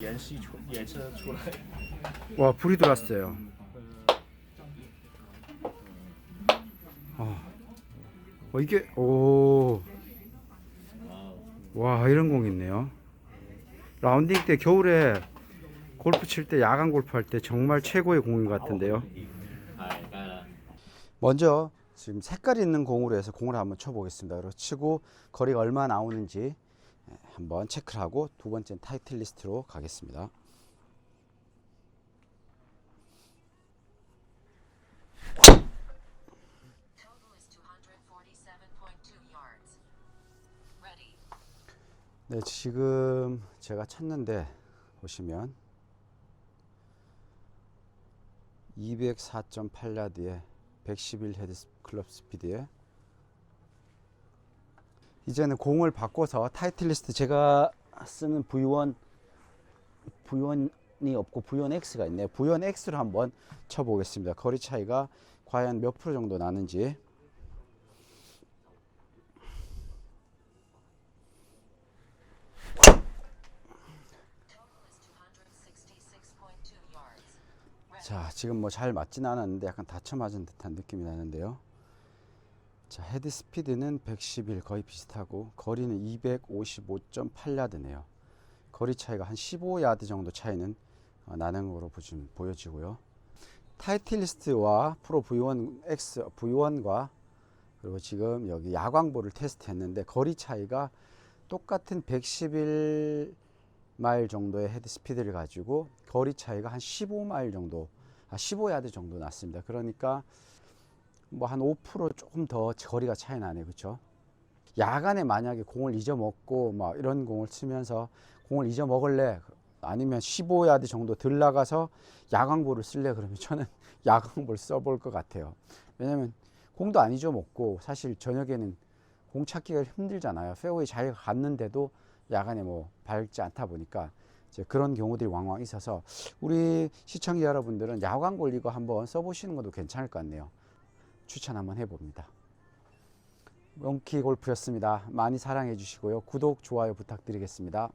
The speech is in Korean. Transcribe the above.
延续出延伸出来。 와 불이 들어왔어요. 어, 어, 이게 오. 와 이런 공이 있네요. 라운딩 때 겨울에 골프 칠 때 야간 골프 할 때 정말 최고의 공인 것 같은데요. 먼저 지금 색깔 있는 공으로 해서 공을 한번 쳐보겠습니다. 그리고 치고 거리가 얼마 나오는지 예, 한번 체크를 하고 두 번째 타이틀 리스트로 가겠습니다. Total is 247.2 yards. Ready. 네, 지금 제가 쳤는데 보시면 204.8야드에 111 헤드 스- 클럽 스피드에 이제는 공을 바꿔서 타이틀 리스트 제가 쓰는 V1 V1이 없고 V1 X가 있네요. V1 X를 한번 쳐보겠습니다. 거리 차이가 과연 몇 프로 정도 나는지 Total is 266.2 yards. Ready. 자, 지금 뭐 잘 맞진 않았는데 약간 다쳐 맞은 듯한 느낌이 나는데요. 자, 헤드 스피드는 111 거의 비슷하고 거리는 255.8야드네요. 거리 차이가 한 15야드 정도 차이는 어, 나는 거로 보시면 보여지고요. 타이틀리스트와 프로 V1 X V1과 그리고 지금 여기 야광볼을 테스트했는데 거리 차이가 똑같은 111 마일 정도의 헤드 스피드를 가지고 거리 차이가 한 15마일 정도, 아 15야드 정도 났습니다. 그러니까 뭐 한 5% 조금 더 거리가 차이 나네, 그렇죠? 야간에 만약에 공을 잊어먹고 막 이런 공을 치면서 공을 잊어먹을래 아니면 15야드 정도 들 나가서 야광볼을 쓸래 그러면 저는 야광볼 써볼 것 같아요. 왜냐면 공도 안 잊어먹고 사실 저녁에는 공 찾기가 힘들잖아요. 페어웨이 잘 갔는데도 야간에 뭐 밝지 않다 보니까 이제 그런 경우들이 왕왕 있어서 우리 시청자 여러분들은 야광볼 이거 한번 써보시는 것도 괜찮을 것 같네요. 추천 한번 해봅니다. 몽키 골프였습니다. 많이 사랑해 주시고요. 구독, 좋아요 부탁드리겠습니다.